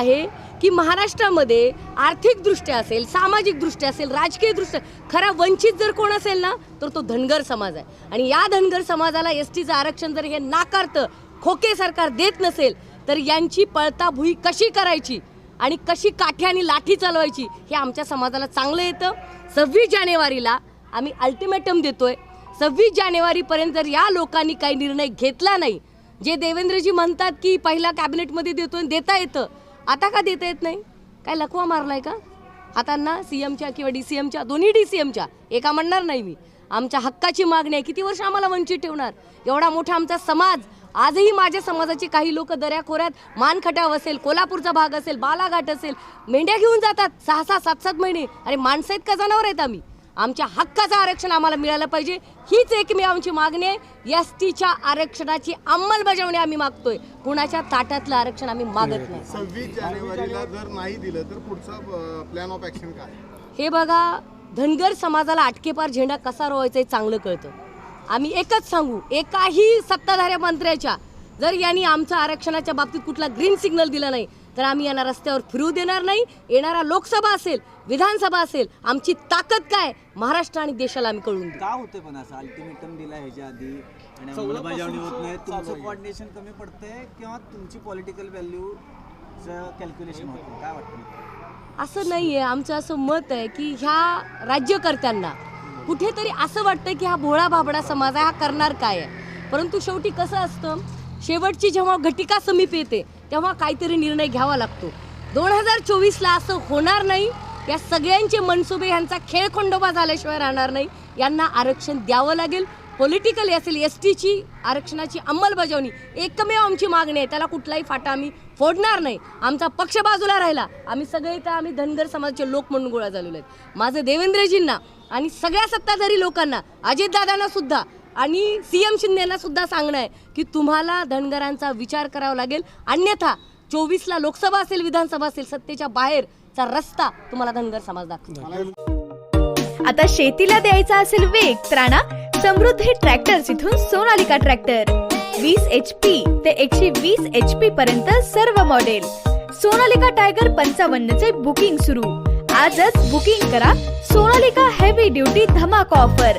आहे की महाराष्ट्रामध्ये आर्थिकदृष्ट्या असेल सामाजिकदृष्ट्या असेल राजकीयदृष्ट्या खरा वंचित जर कोण असेल ना तर तो धनगर समाज आहे. आणि या धनगर समाजाला एस टीचं आरक्षण जर हे नाकारतं खोके सरकार देत नसेल तर यांची पळताभुई कशी करायची आणि कशी काठी आणि लाठी चालवायची हे आमच्या समाजाला चांगलं येतं. सव्वीस जानेवारीला आम्ही अल्टिमेटम देतोय. सव्वीस जानेवारीपर्यंत जर या लोकांनी काही निर्णय घेतला नाही जे देवेंद्रजी म्हणतात की पहिला कॅबिनेटमध्ये देतोय देता येतं आता का देता येत नाही? काय लकवा मारलाय का? आता ना सी एमच्या किंवा डी सी एमच्या दोन्ही डी सी एमच्या एका म्हणणार नाही मी. आमच्या हक्काची मागणी आहे. किती वर्ष आम्हाला वंचित ठेवणार? एवढा मोठा आमचा समाज. आजही माझ्या समाजाची काही लोक दऱ्याखोऱ्यात मानखटाव असेल कोल्हापूरचा भाग असेल बालाघाट असेल मेंढ्या घेऊन जातात. सहा सहा सात सात महिने. अरे माणसं आहेत का जनावर आहेत आम्ही? आमच्या हक्काचं आरक्षण आम्हाला मिळालं पाहिजे. हीच एकमेव आमची मागणी आहे. एस टीच्या आरक्षणाची अंमलबजावणी आम्ही मागतोय. कुणाच्या ताटातलं आरक्षण आम्ही मागत नाही. सव्वीस जानेवारीला जर नाही दिलं तर पुढचा प्लॅन ऑफ ऍक्शन काय? हे बघा धनगर समाजाला आटकेपार झेंडा कसा रोवायचा हे चांगलं कळतं. आम्ही एकच सांगू एकाही सत्ताधाऱ्या मंत्र्याच्या जर यांनी आमच्या आरक्षणाच्या बाबतीत कुठला ग्रीन सिग्नल दिला नाही तर आम्ही यांना रस्त्यावर फिरू देणार नाही येणारा लोकसभा असेल विधानसभा असेल आमची ताकद काय? महाराष्ट्र आणि देशाला आम्ही कळून देऊ. का होते पण असं? अल्टिमेटम दिला ह्याच्या आधी. आणि अंमलबजावणी होत नाही तुमचं कोऑर्डिनेशन कमी पडतंय किंवा तुमची पॉलिटिकल व्हॅल्यूचं कॅल्क्युलेशन होतं काय वाटतं असं नाही आहे आमचं असं मत आहे की ह्या राज्यकर्त्यांना कुठेतरी असं वाटतं की हा भोळा भाबडा समाज आहे हा करणार काय आहे? परंतु शेवटी कसं असतं? शेवटची जेव्हा घटिका समीप येते तेव्हा काहीतरी निर्णय घ्यावा लागतो. दोन हजार चोवीसला असं होणार नाही. या सगळ्यांचे मनसुबे ह्यांचा खेळ खंडोबा झाल्याशिवाय राहणार नाही. यांना आरक्षण द्यावं लागेल. पॉलिटिकल असेल एस टीची आरक्षणाची अंमलबजावणी. एकमेव आमची मागणी आहे. त्याला कुठलाही फाटा आम्ही फोडणार नाही. आमचा पक्ष बाजूला राहिला. आम्ही सगळे इथं आम्ही धनगर समाजाचे लोक म्हणून गोळा झालेलो आहेत. माझं देवेंद्रजींना आणि सगळ्या सत्ताधारी लोकांना अजितदादांना सुद्धा आणि सी एम शिंदेना सुद्धा सांगणं आहे की तुम्हाला धनगरांचा विचार करावा लागेल. अन्यथा चोवीसला लोकसभा असेल विधानसभा असेल सत्तेच्या बाहेरचा रस्ता तुम्हाला धनगर समाज दाखवेल आता शेतीला द्यायचा असेल वेग त्राणा समृद्धी ट्रॅक्टर्स इथून सोनालिका ट्रॅक्टर. वीस एच पी ते एकशे वीस एच पी पर्यंत सर्व मॉडेल सोनालिका टायगर पंचावन्न चे बुकिंग सुरू. आजच बुकिंग करा सोनालिका हेवी ड्युटी धमाका ऑफर